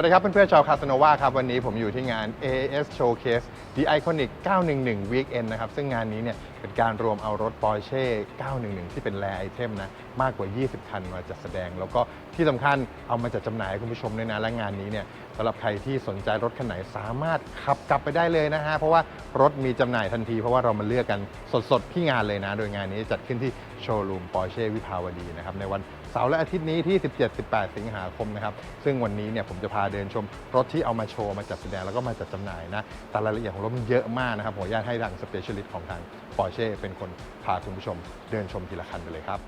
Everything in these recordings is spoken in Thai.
วัสดีครับเพื่อนๆชาวคาสโนวาครับวันนี้ผมอยู่ที่งาน AAS Showcase The Iconic 911 Weekend นะครับซึ่งงานนี้เนี่ยเป็นการรวมเอารถ Porsche 911 ที่เป็นแรไอเทมนะมากกว่า 20 คันมาจัดแสดง แล้วก็ที่สำคัญเอามาจัดจำหน่ายให้คุณผู้ชมด้วยนะและงานนี้เนี่ยสำหรับใครที่สนใจรถคันไหนสามารถขับกลับไปได้เลยนะฮะเพราะว่ารถมีจำหน่ายทันที เพราะว่าเรามาเลือกกันสดๆที่งานเลยนะ โดยงานนี้จัดขึ้นที่โชว์รูม Porsche วิภาวดีนะครับในวัน เสาร์และอาทิตย์นี้ที่ 17-18 สิงหาคมนะครับ ซึ่งวันนี้เนี่ยผมจะพาเดินชมรถที่เอามาโชว์ มาจัดแสดงแล้วก็มาจัดจำหน่ายนะแต่รายละเอียดของรถมันเยอะมากนะครับผมอนุญาตให้ทางสเปเชียลิสต์ของทาง Porsche เป็นคนพาคุณผู้ชมเดินชมทีละคันไปเลยครับ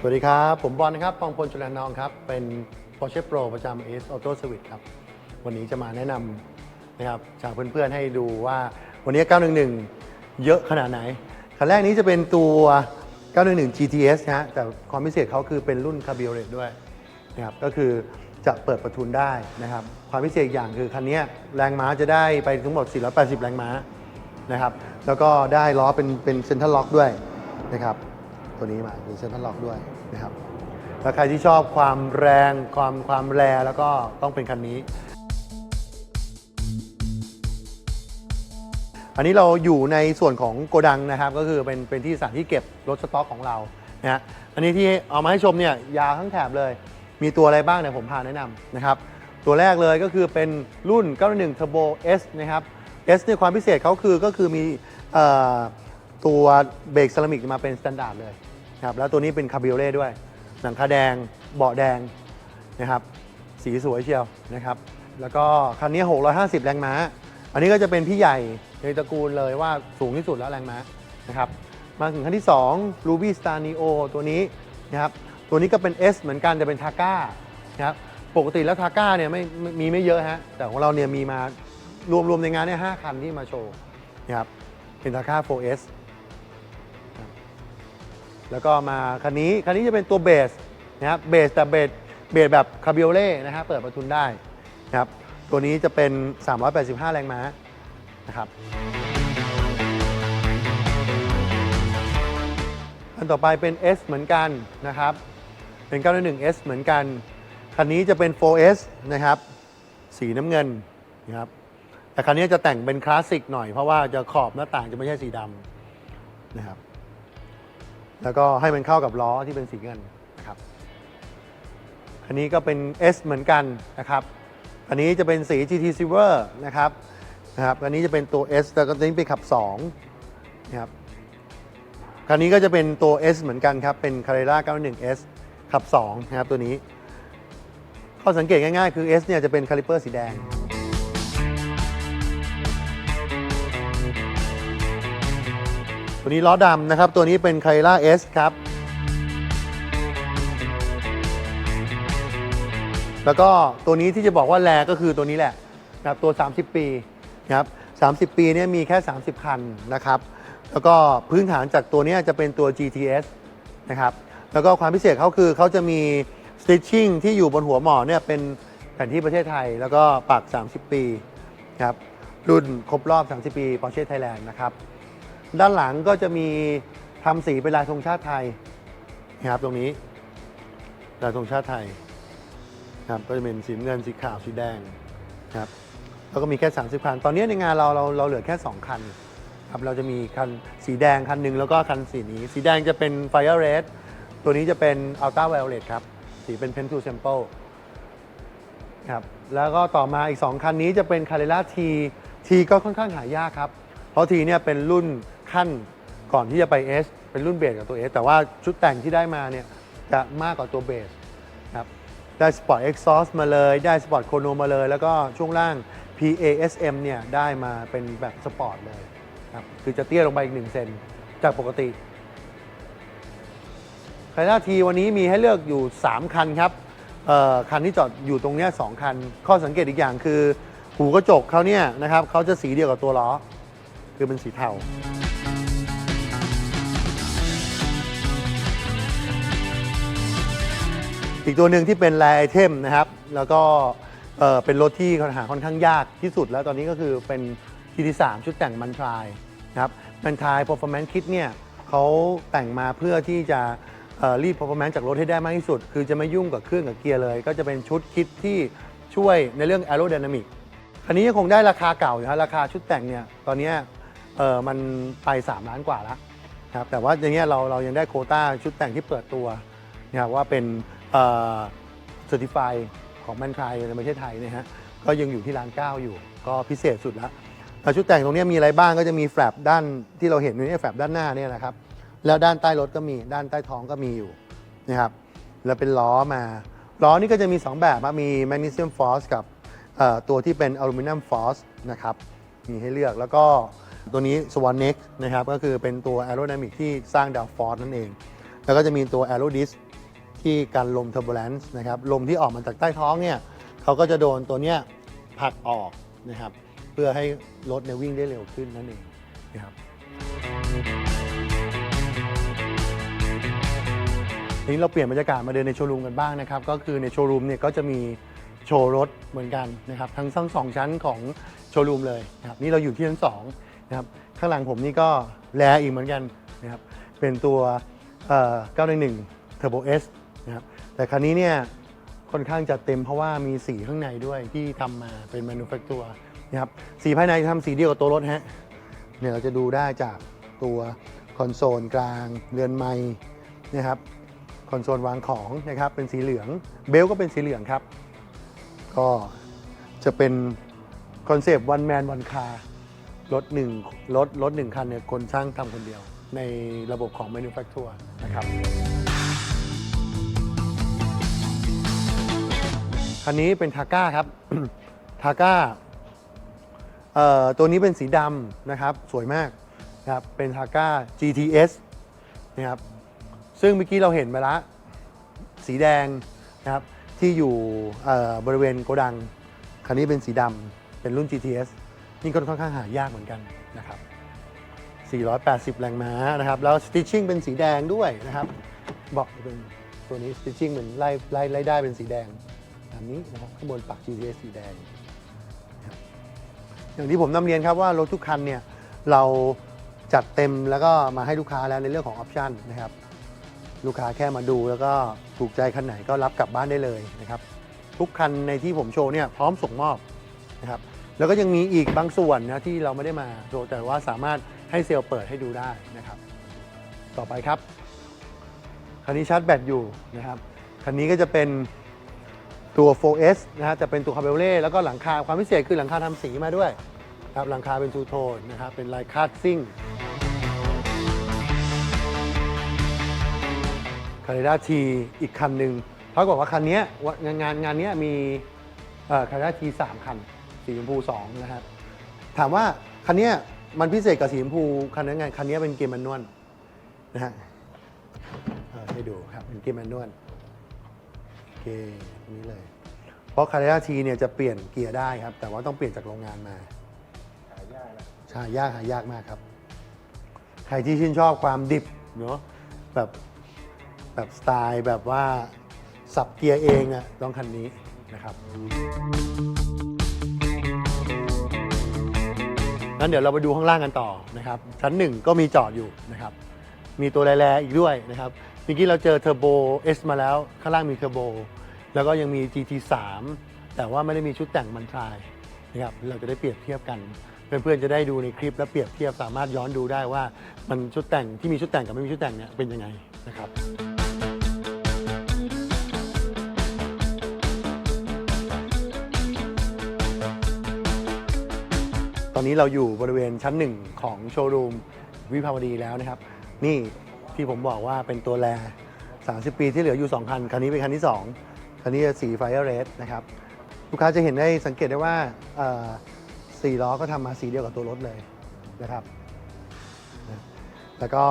สวัสดีครับ ผมบอลนะครับปองพลจุลานองครับ เป็น Porsche Pro ประจำ AS Auto Service ครับ วันนี้จะมาแนะนำนะครับชาวเพื่อนๆให้ดูว่าวันนี้ 911 เยอะขนาดไหน คันแรกนี้จะเป็นตัว 911 GTS นะฮะแต่ความพิเศษเขาคือเป็นรุ่น Cabriolet ด้วยนะครับก็คือจะเปิดประทุนได้นะครับ ความพิเศษอย่างคือคันนี้แรงม้าจะได้ไปทั้งหมด 480 แรงม้านะครับ แล้วก็ได้ล้อเป็นเป็นเซ็นทรัลล็อกด้วยนะครับ ตัวนี้มามีเซ็นทรัลล็อกด้วยนะครับ แล้วใครที่ชอบความแรงความความแรแล้วก็ต้องเป็นคันนี้ อันนี้เราอยู่ในส่วนของโกดังนะครับ ก็คือเป็นเป็นที่สถานที่เก็บรถสต็อกของเรานะฮะอันนี้ที่เอามาให้ชมเนี่ยยาวทั้งแถบเลย มีตัวอะไรบ้างเนี่ยผมพาแนะนำนะครับ ตัวแรกเลยก็คือเป็นรุ่น 91 Turbo S นะครับ S เนี่ยความพิเศษเขาคือก็คือมีออตัวเบรกเซรามิกมาเป็นสแตนดาร์ดเลยนะครับแล้วตัวนี้เป็นคาบิโอเล่ด้วย หนังคาแดงเบาะแดงนะครับสีสวยเชียวนะครับ แล้วก็คันนี้ 650 แรงม้า อันนี้ก็จะเป็นพี่ใหญ่ในตระกูลเลยว่าสูงที่สุดแล้วแรงม้านะครับ มาถึงคันที่ 2 Ruby Star Neo ตัวนี้นะครับ ตัวนี้ก็เป็น S เหมือนกันแต่เป็นทาก้านะครับ ปกติแล้วทาก้าเนี่ยไม่มีไม่เยอะฮะ แต่ของเราเนี่ยมีมารวมๆในงานเนี่ยห้าคันที่มาโชว์นะครับ เป็นทาก้า 4S แล้วก็มาคันนี้ คันนี้จะเป็นตัวเบสนะครับ เบสแต่เบสเบสแบบคาบิโอเล่นะฮะ เปิดประทุนได้นะครับ ตัวนี้จะเป็น 385 แรงม้านะครับอันต่อไปเป็น S เหมือนกันนะครับ เป็น 911 S เหมือนกัน คันนี้จะเป็น 4S นะครับ สีน้ำเงินนะครับ แต่คันนี้จะแต่งเป็นคลาสสิกหน่อยเพราะว่าจะขอบหน้าต่างจะไม่ใช่สีดำนะครับ แล้วก็ให้มันเข้ากับล้อที่เป็นสีเงินนะครับ คันนี้ก็เป็น S เหมือนกันนะครับ อันนี้จะเป็นสี GT Silver นะครับนะครับอันนี้จะเป็นตัว S แต่ก็ตัวนี้เป็นขับ2นะครับคันนี้ก็จะเป็นตัว S เหมือนกันครับ เป็น Carrera 91S ขับ2นะครับตัวนี้ ข้อสังเกตง่ายๆ คือ S เนี่ยจะเป็นคาลิเปอร์สีแดงตัวนี้ล้อดำนะครับ ตัวนี้เป็น Carrera S ครับ แล้วก็ตัวนี้ที่จะบอกว่าแรก็คือตัวนี้แหละนะครับตัว 30 ปีนะครับ30 ปีเนี่ยมีแค่ 30 คันนะครับ แล้วก็พื้นฐานจากตัวนี้จะเป็นตัว GTS นะครับ แล้วก็ความพิเศษเขาคือเขาจะมี stitching ที่อยู่บนหัวหมอเนี่ยเป็นแผนที่ประเทศไทย แล้วก็ปัก 30 ปีนะครับรุ่นครบรอบ 30 ปี Porsche Thailand นะครับ ด้านหลังก็จะมีทำสีเป็นลายธงชาติไทยนะครับตรงนี้ลายธงชาติไทย ครับก็จะเป็นสีเงินสีขาวสีแดงครับแล้วก็มีแค่ 30 คัน ตอนนี้ในงานเราเราเราเหลือแค่ 2 คันครับเราจะมีคันสีแดงคันหนึ่งแล้วก็คันสีนี้ สีแดงจะเป็น Fire Red ตัวนี้จะเป็น Ultra Violet ครับ สีเป็น Pen to Sample ครับแล้วก็ต่อมาอีก 2 คันนี้จะเป็น Carrera T T ก็ค่อนข้างหายากครับ เพราะ T เนี่ยเป็นรุ่นขั้นก่อนที่จะไป S เป็นรุ่นเบสกับตัว S แต่ว่าชุดแต่งที่ได้มาเนี่ยจะมากกว่าตัวเบส ได้สปอร์ตเอ็กซอสมาเลย ได้สปอร์ตโคโนมาเลย แล้วก็ช่วงล่าง PASM เนี่ยได้มาเป็นแบบสปอร์ตเลยครับคือจะเตี้ยลงไปอีก1เซนจากปกติไคล่าทีวันนี้มีให้เลือกอยู่ 3 คันครับเอ่อคันที่จอดอยู่ตรงเนี้ยสองคัน ข้อสังเกตอีกอย่างคือ หูกระจกเขาเนี่ยนะครับเขาจะสีเดียวกับตัวล้อ คือเป็นสีเทา อีกตัวหนึ่งที่เป็นแรไอเทมนะครับ แล้วก็เอ่อเป็นรถที่หาค่อนข้างยากที่สุดแล้วตอนนี้ก็คือเป็น GT3 ชุดแต่งมันทรายนะครับมันทราย performance kit เนี่ยเขาแต่งมาเพื่อที่จะเอ่อรีด performance จากรถให้ได้มากที่สุด คือจะไม่ยุ่งกับเครื่องกับเกียร์เลย ก็จะเป็นชุดคิดที่ช่วยในเรื่อง aerodynamic คันนี้ยังคงได้ราคาเก่าอยู่ฮะราคาชุดแต่งเนี่ยตอนเนี้ยเออมันไป 3 ล้านกว่าแล้วนะครับแต่ว่าอย่างเงี้ยเราเรายังได้โควต้าชุดแต่งที่เปิดตัวนะครับว่าเป็น เอ่อ certify ของแมนคลายในประเทศไทยนะฮะก็ยังอยู่ที่ล้านเก้าอยู่ ก็พิเศษสุดล้วแล้วชุดแต่งตรงนี้มีอะไรบ้างก็จะมีแฟลปด้านที่เราเห็นอยู่นี่แฟลปด้านหน้าเนี่ยนะครับแล้วด้านใต้รถก็มีด้านใต้ท้องก็มีอยู่นะครับแล้วเป็นล้อมา ล้อนี่ก็จะมี 2 แบบมีแมกนีเซียมฟอสกับตัวที่เป็นอลูมิเนียมฟอสนะครับมีให้เลือกแล้วก็ตัวนี้ Swan Next นะครับก็คือเป็นตัว Aerodynamic ที่สร้างดาวฟอร์นั่นเอง แล้วก็จะมีตัว Aero Disc ที่กันลม turbulence นะครับลมที่ออกมาจากใต้ท้องเนี่ยเขาก็จะโดนตัวเนี้ยผลักออกนะครับเพื่อให้รถเนี่ยวิ่งได้เร็วขึ้นนั่นเองนะครับทีนี้เราเปลี่ยนบรรยากาศมาเดินในโชว์รูมกันบ้างนะครับก็คือในโชว์รูมเนี่ยก็จะมีโชว์รถเหมือนกันนะครับทั้งทั้งสองชั้นของโชว์รูมเลยนะครับนี่เราอยู่ที่ชั้นสองนะครับข้างหลังผมนี่ก็แลอีกเหมือนกันนะครับเป็นตัวเอ่อ911 Turbo S แต่คันนี้เนี่ยค่อนข้างจะเต็มเพราะว่ามีสีข้างในด้วยที่ทำมาเป็น manufacture นะครับสีภายในทำสีเดียวกับตัวรถฮะเนี่ยเราจะดูได้จากตัวคอนโซลกลางเรือนไม้นะครับคอนโซลวางของนะครับเป็นสีเหลืองเบลก็เป็นสีเหลืองครับ ก็จะเป็นคอนเซปต์วันแมนวันคารถหนึ่งรถรถหนึ่งคันเนี่ยคนช่างทำคนเดียว ในระบบของ manufacturer นะครับ คันนี้เป็นทาก้าครับ ทาก้าตัวนี้เป็นสีดำนะครับ สวยมากนะครับ เป็นทาก้า GTS นะครับ ซึ่งเมื่อกี้เราเห็นไปล้วสีแดงนะครับ ที่อยู่บริเวณโกดัง คันนี้เป็นสีดำ เป็นรุ่น GTS นี่ก็ค่อนข้างหายากเหมือนกันนะครับ 480 แรงม้านะครับ แล้วสติ c ชิ่งเป็นสีแดงด้วยนะครับ บอกเป็นตัวนี้สติ c ชิ่งเป็นไล่ไล่ไล่ได้เป็นสีแดง แบบนี้นะครับข้างบนปัก GTS สีแดง อย่างที่ผมนำเรียนครับว่ารถทุกคันเนี่ยเราจัดเต็มแล้วก็มาให้ลูกค้าแล้วในเรื่องของออปชันนะครับ ลูกค้าแค่มาดูแล้วก็ถูกใจคันไหนก็รับกลับบ้านได้เลยนะครับ ทุกคันในที่ผมโชว์เนี่ยพร้อมส่งมอบนะครับแล้วก็ยังมีอีกบางส่วนนะที่เราไม่ได้มาโชว์แต่ว่าสามารถให้เซลล์เปิดให้ดูได้นะครับ ต่อไปครับคันนี้ชาร์จแบตอยู่นะครับคันนี้ก็จะเป็น ตัว 4S นะฮะจะเป็นตัวคาเบเล่แล้วก็หลังคาความพิเศษคือหลังคาทำสีมาด้วยครับหลังคาเป็นทูโทนนะครับเป็นลายคาดซิ่งคาริด้าทีอีกคันหนึ่งเท่ากับว่าคันนี้งานงานงานนี้มีคาริด้าทีสามคัน สีชมพูสองนะครับถามว่าคันนี้มันพิเศษกับสีชมพูคันนั้นไงคันนี้เป็นเกมแมนนวลนะฮะให้ดูครับเป็นเกมแมนนวล นี้เลย เพราะคาริด้าทีเนี่ยจะเปลี่ยนเกียร์ได้ครับ แต่ว่าต้องเปลี่ยนจากโรงงานมาหายากนะใช่ยากหายากมากครับ ใครที่ชื่นชอบความดิบเนาะแบบแบบสไตล์แบบว่าสับเกียร์เองอะต้องคันนี้นะครับงั้นเดี๋ยวเราไปดูข้างล่างกันต่อนะครับ ชั้นหนึ่งก็มีจอดอยู่นะครับ มีตัวแรๆอีกด้วยนะครับเมื่อกี้เราเจอเทอร์โบ S มาแล้ว ข้างล่างมีเทอร์โบ แล้วก็ยังมี GT3 แต่ว่าไม่ได้มีชุดแต่งมันทรายนะครับเราจะได้เปรียบเทียบกัน เพื่อนๆจะได้ดูในคลิปแล้วเปรียบเทียบสามารถย้อนดูได้ว่ามันชุดแต่งที่มีชุดแต่งกับไม่มีชุดแต่งเนี่ยเป็นยังไงนะครับตอนนี้เราอยู่บริเวณชั้นหนึ่งของโชว์รูมวิภาวดีแล้วนะครับ นี่ที่ผมบอกว่าเป็นตัวแร30 ปีที่เหลืออยู่ 2 คัน คันนี้เป็นคันที่ 2 คันนี้จะสีไฟเรสนะครับ ลูกค้าจะเห็นได้สังเกตได้ว่าสี่ล้อก็ทำมาสีเดียวกับตัวรถเลยนะครับ แล้วก็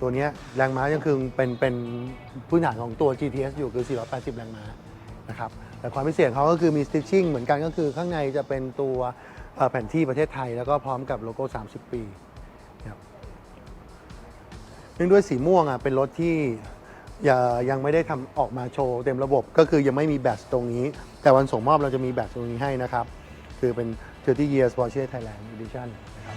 ตัวนี้แรงม้ายังคือเป็นเป็นพื้นฐานของตัว GTS อยู่คือ 480 แรงม้านะครับ แต่ความพิเศษของเขาก็คือมี stitching เหมือนกันก็คือข้างในจะเป็นตัวเอ่นที่ประเทศไทย แล้วก็พร้อมกับโลโก้ 30 ปีนะครับเนื่องด้วยสีม่วงอะเป็นรถที่ ยยังไม่ได้ทำออกมาโชว์เต็มระบบก็คือยังไม่มีแบตตรงนี้ แต่วันส่งมอบเราจะมีแบตตรงนี้ให้นะครับ คือเป็น 30 years Porsche Thailand Edition นะครับ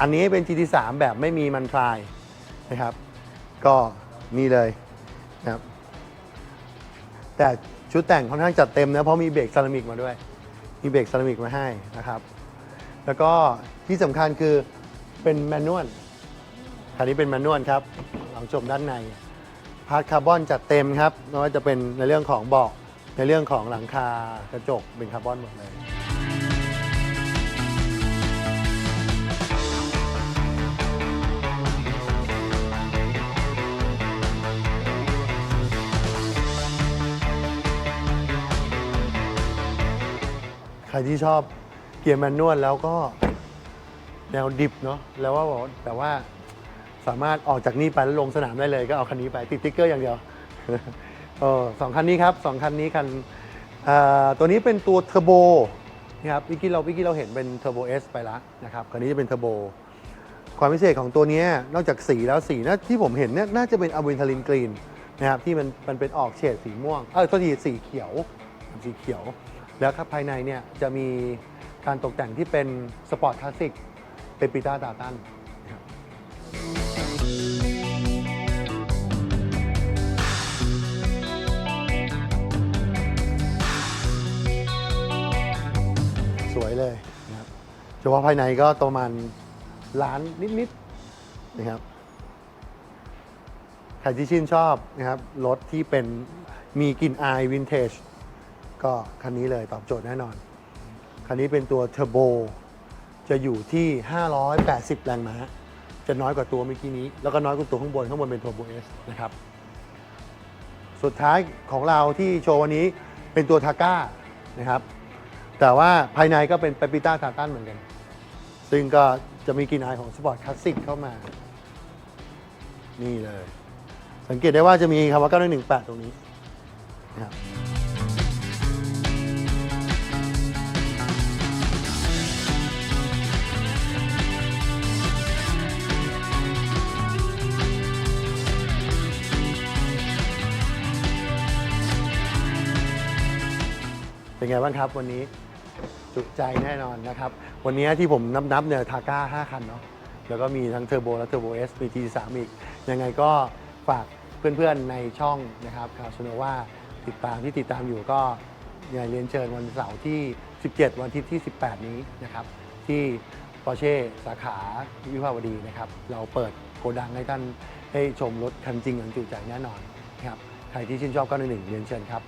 อันนี้เป็น GT3 แบบไม่มีมันทรายนะครับ ก็นี่เลยนะครับแต่ชุดแต่งค่อนข้างจัดเต็มนะเพราะมีเบรกเซรามิกมาด้วย มีเบรกเซรามิกมาให้นะครับ แล้วก็ที่สำคัญคือเป็นแมนนวลคันนี้เป็นแมนนวลครับลองชมด้านในพาร์ทคาร์บอนจัดเต็มครับไม่ว่าจะเป็นในเรื่องของเบาะในเรื่องของหลังคากระจกเป็นคาร์บอนหมดเลย ใครที่ชอบ กียร์แมนนวลแล้วก็แนวดิบเนาะแล้วว่าบอกแต่ว่าสามารถออกจากนี่ไปแล้วลงสนามได้เลยก็เอาคันนี้ไปติดติ๊กเกอร์อย่างเดียวเออสองคันนี้ครับสองคันนี้คันตัวนี้เป็นตัวเทอร์โบนะครับวิกกี้เราวิกกี้เราเห็นเป็นเทอร์โบเอสไปแล้วนะครับคันนี้จะเป็นเทอร์โบความพิเศษของตัวนี้นอกจากสีแล้วสีนะที่ผมเห็นเนี่ยน่าจะเป็นอะวินทาลินกรีนนะครับที่มันมันเป็นออกเฉดสีม่วงเออตัวทีสีเขียวสีเขียว แล้วครับภายในเนี่ยจะมี การตกแต่งที่เป็นสปอร์ตคลาสสิกเป็นปีต้าตาตันนะครับสวยเลยนะครับเฉพาะภายในก็ประมาณล้านนิดๆนะครับใครที่ชื่นชอบนะครับรถที่เป็นมีกลิ่นอายวินเทจก็คันนี้เลยตอบโจทย์แน่นอน คันนี้เป็นตัวเทอร์โบจะอยู่ที่ 580 แรงม้า จะน้อยกว่าตัวเมื่อกี้นี้ แล้วก็น้อยกว่าตัวข้างบน ข้างบนเป็นเทอร์โบเอสนะครับ สุดท้ายของเราที่โชว์วันนี้เป็นตัวทาก้านะครับ แต่ว่าภายในก็เป็นเปปิต้าทาตันเหมือนกัน ซึ่งก็จะมีกลิ่นอายของสปอร์ตคลาสสิกเข้ามา นี่เลย สังเกตได้ว่าจะมีคำว่า 9118 ตรงนี้นะครับ เป็นไงบ้างครับวันนี้จุใจแน่นอนนะครับ วันนี้ที่ผมนับนับๆเนี่ยทาก้า5คันเนาะแล้วก็มีทั้งเทอร์โบและเทอร์โบเอสมีทีสามอีก ยังไงก็ฝากเพื่อนๆในช่องนะครับคาสโนว่าติดตามที่ติดตามอยู่ก็ยังไงเรียนเชิญวันเสาร์ที่ 17 วันอาทิตย์ที่ 18 นี้นะครับ ที่ปอร์เช่สาขาวิภาวดีนะครับ เราเปิดโกดังให้ท่านได้ชมรถคันจริงอย่างจุใจแน่นอนนะครับใครที่ชื่นชอบก็หนึ่งเรียนเชิญครับ